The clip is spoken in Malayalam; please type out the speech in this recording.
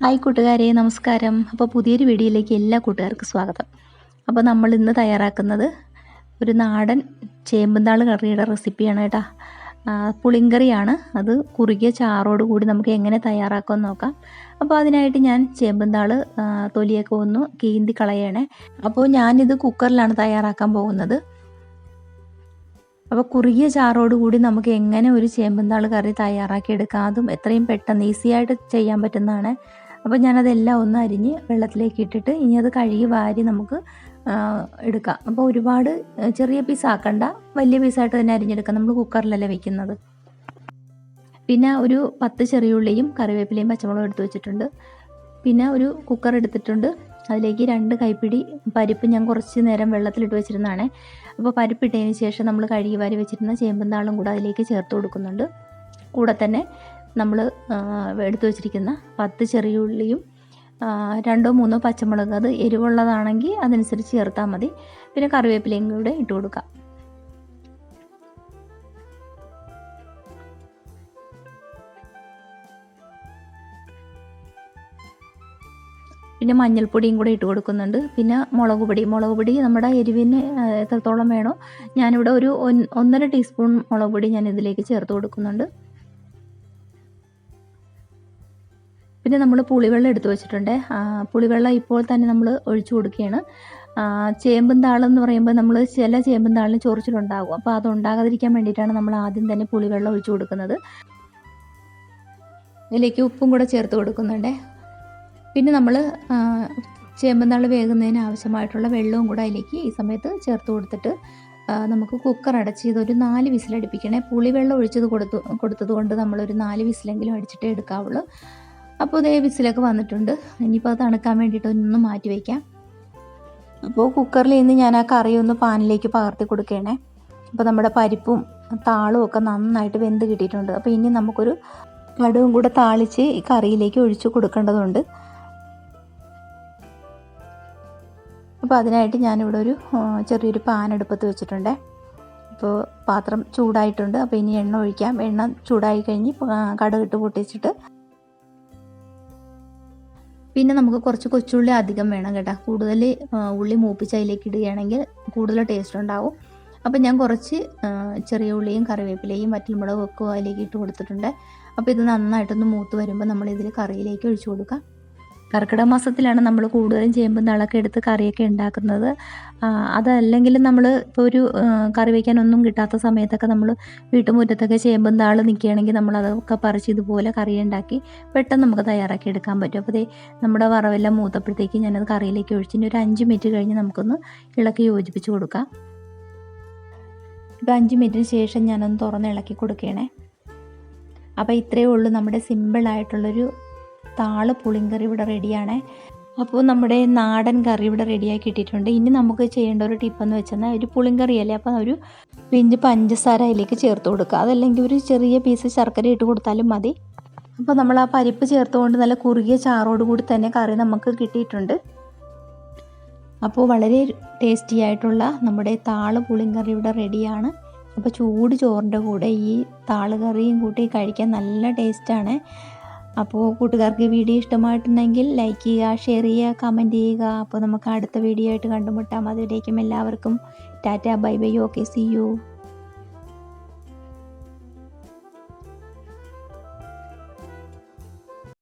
ഹായ് കൂട്ടുകാരെ നമസ്കാരം. അപ്പോൾ പുതിയൊരു വീഡിയോയിലേക്ക് എല്ലാ കൂട്ടുകാർക്കും സ്വാഗതം. അപ്പോൾ നമ്മൾ ഇന്ന് തയ്യാറാക്കുന്നത് ഒരു നാടൻ ചേമ്പന്താൾ കറിയുടെ റെസിപ്പിയാണ് കേട്ടോ. പുളിങ്കറിയാണ്. അത് കുറുകിയ ചാറോട് കൂടി നമുക്ക് എങ്ങനെ തയ്യാറാക്കാമെന്ന് നോക്കാം. അപ്പോൾ അതിനായിട്ട് ഞാൻ ചേമ്പന്താൾ തൊലിയൊക്കെ ഒന്ന് കീന്തി കളയണേ. അപ്പോൾ ഞാനിത് കുക്കറിലാണ് തയ്യാറാക്കാൻ പോകുന്നത്. അപ്പോൾ കുറുകിയ ചാറോടുകൂടി നമുക്ക് എങ്ങനെ ഒരു ചേമ്പന്താൾ കറി തയ്യാറാക്കി എടുക്കാം അതും എത്രയും പെട്ടെന്ന് ഈസിയായിട്ട് ചെയ്യാൻ പറ്റുന്നതാണ്. അപ്പോൾ ഞാനതെല്ലാം ഒന്ന് അരിഞ്ഞ് വെള്ളത്തിലേക്ക് ഇട്ടിട്ട് ഇനി അത് കഴുകി വാരി നമുക്ക് എടുക്കാം. അപ്പോൾ ഒരുപാട് ചെറിയ പീസ് ആക്കണ്ട. വലിയ പീസായിട്ട് തന്നെ അരിഞ്ഞെടുക്കാം. നമ്മൾ കുക്കറിലല്ലേ വെക്കുന്നത്. പിന്നെ ഒരു പത്ത് ചെറിയുള്ളിയും കറിവേപ്പിലയും പച്ചമുളകും എടുത്ത് വെച്ചിട്ടുണ്ട്. പിന്നെ ഒരു കുക്കർ എടുത്തിട്ടുണ്ട്. അതിലേക്ക് രണ്ട് കൈപ്പിടി പരിപ്പ് ഞാൻ കുറച്ച് നേരം വെള്ളത്തിലിട്ട് വെച്ചിരുന്നതാണ്. അപ്പോൾ പരിപ്പിട്ടതിന് ശേഷം നമ്മൾ കഴുകി വാരി വെച്ചിരുന്ന ചേമ്പും താളും കൂടെ അതിലേക്ക് ചേർത്ത് കൊടുക്കുന്നുണ്ട്. കൂടെ തന്നെ നമ്മൾ എടുത്തു വച്ചിരിക്കുന്ന പത്ത് ചെറിയ ഉള്ളിയും രണ്ടോ മൂന്നോ പച്ചമുളക് അത് എരിവുള്ളതാണെങ്കിൽ അതനുസരിച്ച് ചേർത്താൽ മതി. പിന്നെ കറിവേപ്പിലയും കൂടെ ഇട്ട് കൊടുക്കാം. പിന്നെ മഞ്ഞൾപ്പൊടിയും കൂടെ ഇട്ട് കൊടുക്കുന്നുണ്ട്. പിന്നെ മുളക് പൊടി. മുളക് പൊടി നമ്മുടെ എരിവിന് എത്രത്തോളം വേണോ ഞാനിവിടെ ഒരു ഒന്നര ടീസ്പൂൺ മുളക് പൊടി ഞാൻ ഇതിലേക്ക് ചേർത്ത് കൊടുക്കുന്നുണ്ട്. പിന്നെ നമ്മൾ പുളിവെള്ളം എടുത്തു വെച്ചിട്ടുണ്ട്. പുളിവെള്ളം ഇപ്പോൾ തന്നെ നമ്മൾ ഒഴിച്ചു കൊടുക്കുകയാണ്. ചേമ്പും താളം എന്ന് പറയുമ്പോൾ നമ്മൾ ചില ചേമ്പും താളിന് ചൊറിച്ചിലുണ്ടാകും. അപ്പോൾ അത് ഉണ്ടാകാതിരിക്കാൻ വേണ്ടിയിട്ടാണ് നമ്മൾ ആദ്യം തന്നെ പുളിവെള്ളം ഒഴിച്ചു കൊടുക്കുന്നത്. ഇതിലേക്ക് ഉപ്പും കൂടെ ചേർത്ത് കൊടുക്കുന്നുണ്ട്. പിന്നെ നമ്മൾ ചേമ്പും താൾ വേകുന്നതിന് ആവശ്യമായിട്ടുള്ള വെള്ളവും കൂടെ അതിലേക്ക് ഈ സമയത്ത് ചേർത്ത് കൊടുത്തിട്ട് നമുക്ക് കുക്കർ അടച്ച് ഇതൊരു നാല് വിസിലടിപ്പിക്കണേ. പുളിവെള്ളം ഒഴിച്ചത് കൊടുത്തു കൊടുത്തത് കൊണ്ട് നമ്മളൊരു നാല് വിസിലെങ്കിലും അടിച്ചിട്ടേ എടുക്കാവുള്ളൂ. അപ്പോൾ ഇതേ വിസിലൊക്കെ വന്നിട്ടുണ്ട്. ഇനിയിപ്പോൾ അത് തണുക്കാൻ വേണ്ടിയിട്ട് ഒന്ന് മാറ്റി വയ്ക്കാം അപ്പോൾ കുക്കറിൽ നിന്ന് ഞാൻ ആ കറി ഒന്ന് പാനിലേക്ക് പകർത്തി കൊടുക്കണേ. അപ്പോൾ നമ്മുടെ പരിപ്പും താളും ഒക്കെ നന്നായിട്ട് വെന്ത് കിട്ടിയിട്ടുണ്ട്. അപ്പോൾ ഇനി നമുക്കൊരു കടുവും കൂടെ താളിച്ച് ഈ കറിയിലേക്ക് ഒഴിച്ചു കൊടുക്കേണ്ടതുണ്ട്. അപ്പോൾ അതിനായിട്ട് ഞാനിവിടെ ഒരു ചെറിയൊരു പാൻ അടുപ്പത്ത് വെച്ചിട്ടുണ്ട്. അപ്പോൾ പാത്രം ചൂടായിട്ടുണ്ട്. അപ്പോൾ ഇനി എണ്ണ ഒഴിക്കാം. എണ്ണ ചൂടായി കഴിഞ്ഞ് കടുകിട്ട് പൊട്ടിച്ചിട്ട് പിന്നെ നമുക്ക് കുറച്ച് കൊച്ചുള്ളി അധികം വേണം കേട്ടോ. കൂടുതൽ ഉള്ളി മൂപ്പിച്ച് അതിലേക്ക് ഇടുകയാണെങ്കിൽ കൂടുതൽ ടേസ്റ്റ് ഉണ്ടാവും. അപ്പോൾ ഞാൻ കുറച്ച് ചെറിയ ഉള്ളിയും കറിവേപ്പിലയും വറ്റൽമുളകും ഒക്കെ അതിലേക്ക് ഇട്ട് കൊടുത്തിട്ടുണ്ട്. അപ്പോൾ ഇത് നന്നായിട്ടൊന്ന് മൂത്ത് വരുമ്പോൾ നമ്മൾ ഇതിൽ കറിയിലേക്ക് ഒഴിച്ചു കൊടുക്കാം. കർക്കിടക മാസത്തിലാണ് നമ്മൾ കൂടുതലും ചേമ്പും താളൊക്കെ എടുത്ത് കറിയൊക്കെ ഉണ്ടാക്കുന്നത്. അതല്ലെങ്കിൽ നമ്മൾ ഇപ്പോൾ ഒരു കറി വയ്ക്കാനൊന്നും കിട്ടാത്ത സമയത്തൊക്കെ നമ്മൾ വീട്ടുമുറ്റത്തൊക്കെ ചേമ്പും നാൾ നിൽക്കുകയാണെങ്കിൽ നമ്മൾ അതൊക്കെ പറിച്ച് ഇതുപോലെ കറി ഉണ്ടാക്കി പെട്ടെന്ന് നമുക്ക് തയ്യാറാക്കി എടുക്കാൻ പറ്റും. അപ്പോൾ നമ്മുടെ വറവെല്ലാം മൂത്തപ്പോഴത്തേക്ക് ഞാനത് കറിയിലേക്ക് ഒഴിച്ചിട്ട് ഒരു അഞ്ച് മിനിറ്റ് കഴിഞ്ഞ് നമുക്കൊന്ന് ഇളക്കി യോജിപ്പിച്ച് കൊടുക്കാം. ഇപ്പോൾ അഞ്ച് മിനിറ്റിന് ശേഷം ഞാനൊന്ന് തുറന്ന് ഇളക്കി കൊടുക്കണേ. അപ്പോൾ ഇത്രയേ ഉള്ളൂ നമ്മുടെ സിമ്പിളായിട്ടുള്ളൊരു താൾ പുളിങ്കറി ഇവിടെ റെഡിയാണ്. അപ്പോൾ നമ്മുടെ നാടൻ കറി ഇവിടെ റെഡിയാക്കി ഇട്ടിട്ടുണ്ട് ഇനി നമുക്ക് ചെയ്യേണ്ട ഒരു ടിപ്പെന്ന് വെച്ചാൽ ഒരു പുളിങ്കറിയല്ലേ അപ്പോൾ ഒരു പിഞ്ച് പഞ്ചസാര അതിലേക്ക് ചേർത്ത് കൊടുക്കുക. അതല്ലെങ്കിൽ ഒരു ചെറിയ പീസ് ശർക്കര ഇട്ട് കൊടുത്താലും മതി. അപ്പോൾ നമ്മൾ ആ പരിപ്പ് ചേർത്തുകൊണ്ട് നല്ല കുറുകിയ കൂടി തന്നെ കറി നമുക്ക് കിട്ടിയിട്ടുണ്ട്. അപ്പോൾ വളരെ ടേസ്റ്റി ആയിട്ടുള്ള നമ്മുടെ താൾ പുളിങ്കറി ഇവിടെ റെഡിയാണ്. അപ്പോൾ ചൂട് ചോറിന്റെ കൂടെ ഈ താൾ കറിയും കൂട്ടി കഴിക്കാൻ നല്ല ടേസ്റ്റാണ് അപ്പോൾ കൂട്ടുകാർക്ക് വീഡിയോ ഇഷ്ടമായിട്ടുണ്ടെങ്കിൽ ലൈക്ക് ചെയ്യുക ഷെയർ ചെയ്യുക കമന്റ് ചെയ്യുക. അപ്പോൾ നമുക്ക് അടുത്ത വീഡിയോ ആയിട്ട് കണ്ടുമുട്ടാം. അതിലേക്കും എല്ലാവർക്കും tata bye bye okay see you